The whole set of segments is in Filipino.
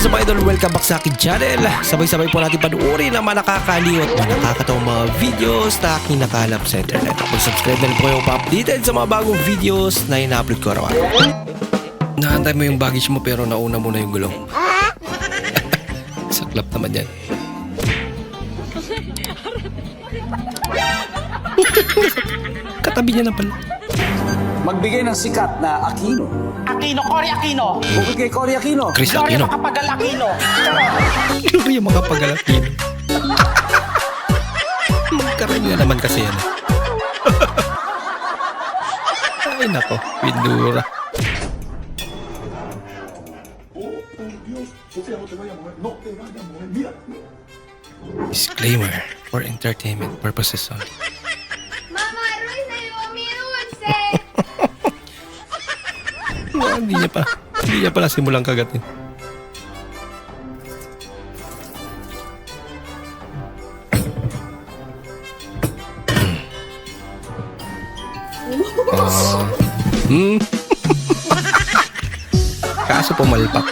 What's up idol? Welcome back sa akin channel. Sabay-sabay po natin panuorin ang mga nakakaliw at mga nakakatawang mga videos na aking nakalap sa internet. Kung subscribe na rin po kayo pa-updated sa mga bagong videos na ina-upload ko araw-araw. Naantay mo yung baggage mo pero nauna mo na yung gulong. Saklap naman yan. Katabi niya na pala. Magbigay ng sikat na Aquino. Aquino, Cory Aquino. Bukod kay Cory Aquino. Chris Gloria Aquino. Macapagal Aquino. Gloria makapagalatin. Magkaroon nga naman kasi yan. Ay nako, Pindura. Disclaimer for entertainment purposes only. Hindi niya pa. Hindi niya pala simulang kagatin. Ah. Hmm. Kaso pumalpak.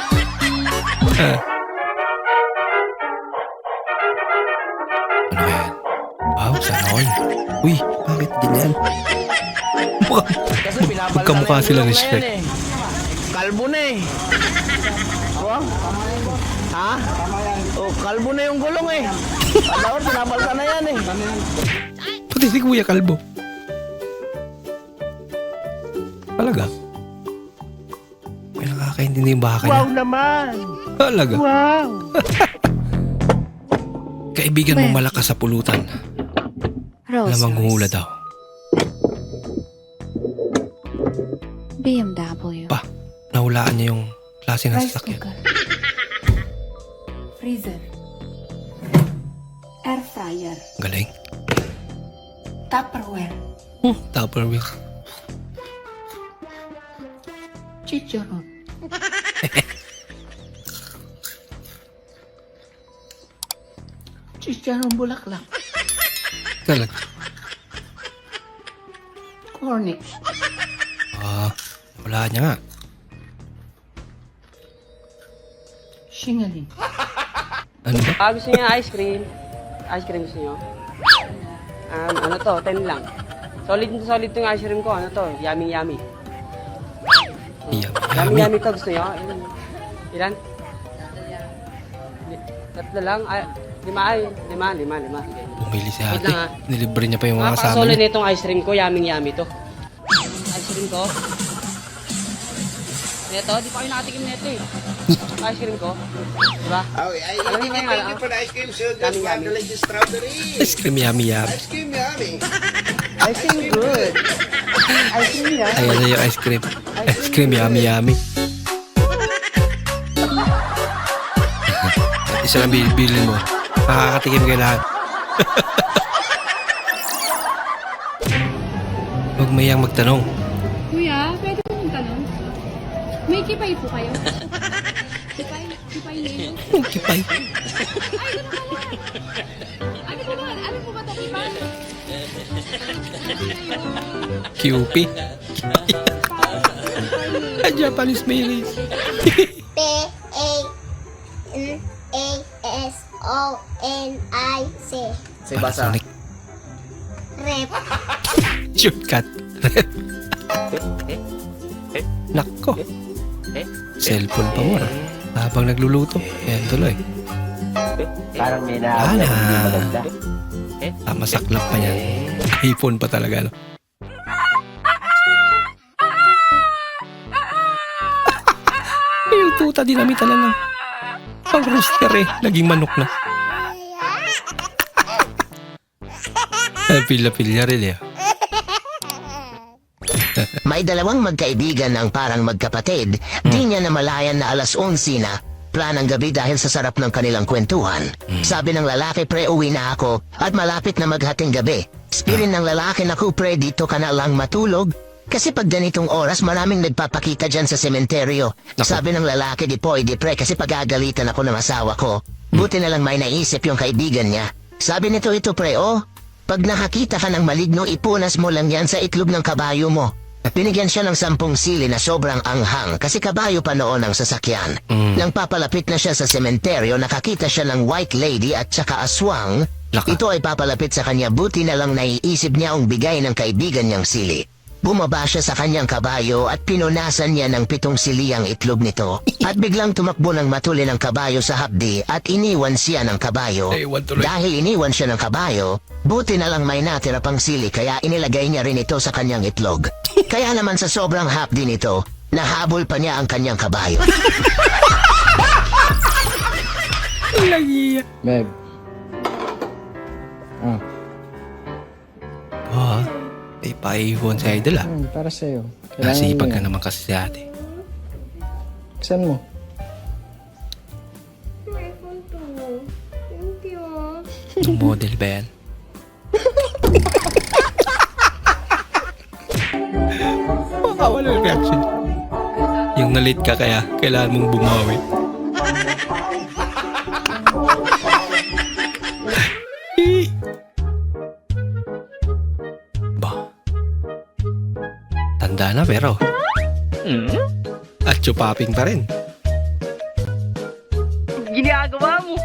Ah. Ano yan? Wow, sana all. Uy, bakit ganyan? Kasi pinapalitan Magkamukha sila ni Shrek. eh. Kalbo na eh. Oh? Ha? Oh, kalbo na yung gulong eh. Alam ko, pinapalitan na yan eh. Pati si Kuya Kalbo. Talaga? May nakakaintindi yung baka niya. naman. Talaga? Wow. Kaibigan mo malakas sa pulutan. Rolls Lamang hula daw. BMW. Pa, nahulaan niya yung klase ng Rice sasakyan. cooker. Freezer. Air fryer. Galing. Tupperware. Hmm, Tupperware. Chicharon. Chicharon bulaklak. Talaga. Cornic. Ah, wala niya nga. Shingaling. Ano ba? Ah, gusto niya ice cream? Ice cream gusto niyo? Um, ano to, 10 lang. Solid na solid tong ice cream ko. Ano to? Yummy yummy. Iya, Yummy yummy. yummy to gusto niyo? Ilan? Ilan? Li- Tatlo lang? Ay, lima ay. Lima, lima, lima. Bumili si Wait ate. lang, ah. Nilibre niya pa yung mga Mga kasama solid niya. nitong ice cream ko. Yummy yummy to. Ice cream ko. Neto, di pa kayo nakatikim neto eh. Ice cream ko. Diba? Oh, I, I, Alam I, ngayon, you ah. for the ice cream, sir. Yummy, Just yummy. like the strawberry. Ice cream yummy yummy. Ice cream, yummy. Ice cream good. Ice cream yan. Ayan na yung ice cream. Ice cream yummy yummy. Isa lang bibilin mo. Makakatikim kayo lahat. Huwag mayang magtanong. Kuya, pwede po mong tanong? May kipay po kayo? Kipay? Kipay nail? Kipay. Ano po ba? Ano po ba ito kipay? Japanese Mayonnaise. P A N A S O N I C. Panasonic. Rep. Shortcut. Nako. Cellphone pa mo. ah. Habang nagluluto. Ayan tuloy. Parang may Wala na. Tama saklap pa yan. iPhone pa talaga. No? yung tuta dinamitan na lang. Pang rooster eh. Naging manok na. Eh, Pilya-pilya rin eh. May dalawang magkaibigan ang parang magkapatid. Di niya namalayan na alas 11 na. Planang gabi dahil sa sarap ng kanilang kwentuhan. Sabi ng lalaki, pre, uwi na ako at malapit na maghating gabi. Spirin ng lalaki, naku pre, dito ka na lang matulog. Kasi pag ganitong oras, maraming nagpapakita dyan sa sementeryo. Naku. Sabi ng lalaki, di po, di pre, kasi pagagalitan ako ng asawa ko. Buti na lang may naisip yung kaibigan niya. Sabi nito ito pre, oh, pag nakakita ka ng maligno, ipunas mo lang yan sa itlog ng kabayo mo. Binigyan siya ng sampung sili na sobrang anghang kasi kabayo pa noon ang sasakyan. Nang papalapit na siya sa sementeryo, nakakita siya ng white lady at saka aswang. Laka. Ito ay papalapit sa kanya buti na lang naiisip niya ang bigay ng kaibigan niyang sili. Bumaba siya sa kanyang kabayo at pinunasan niya ng pitong sili ang itlog nito. At biglang tumakbo ng matuli ng kabayo sa hapdi at iniwan siya ng kabayo. Dahil iniwan siya ng kabayo, buti na lang may natira pang sili kaya inilagay niya rin ito sa kanyang itlog. Kaya naman sa sobrang hapdi nito, nahabol pa niya ang kanyang kabayo. Babe. Ah, Oh, may pa-iPhone sa idol ah. hmm, para sa'yo. Nasipag ka naman kasi si ate. Saan mo? iPhone to. Thank you. Yung model ba yan? Baka wala reaction. Yung nalit ka kaya, kailangan mong bumawi. Tanda na pero. At chupaping pa rin. Ginagawa mo.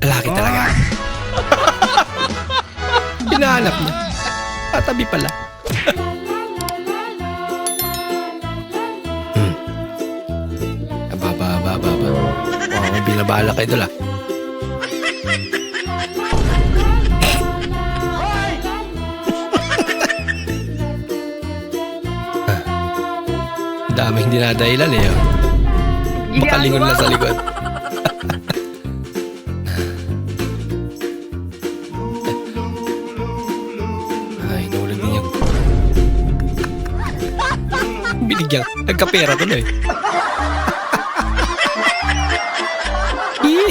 Laki talaga. Hinahanap niya. Tatabi pala. hmm. Aba, aba, aba, aba. Wow, binabala kayo doon ah. Daming dinadahilan eh. oh. Makalingon na sa likod. Ay, nahulog din yan. Binigyan. Nagkapera tuloy. Ih!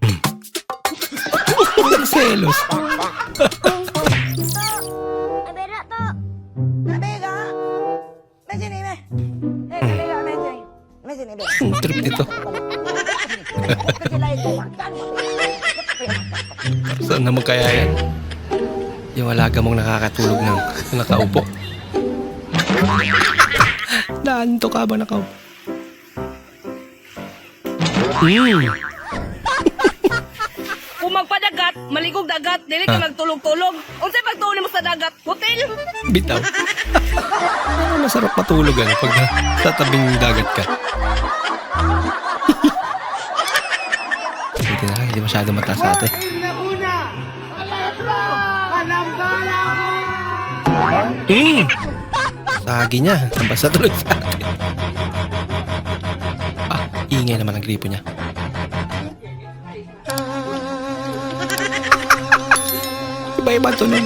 Hmm. Ang trip nito. Saan naman kaya yan? Yung alaga mong nakakatulog ng nakaupo. Naanto ka ba nakaupo? Mm. Kung magpadagat, maligog dagat, dili ka magtulog-tulog. Unsay pagtulog mo sa dagat? Hotel? Bitaw. Parang masarap matulog ano pag sa tabing dagat ka. Masyado mataas ate. Mm. Sagi niya. Basta tuloy sa akin. Ah, ingay naman ang gripo niya. Iba-iba tunog.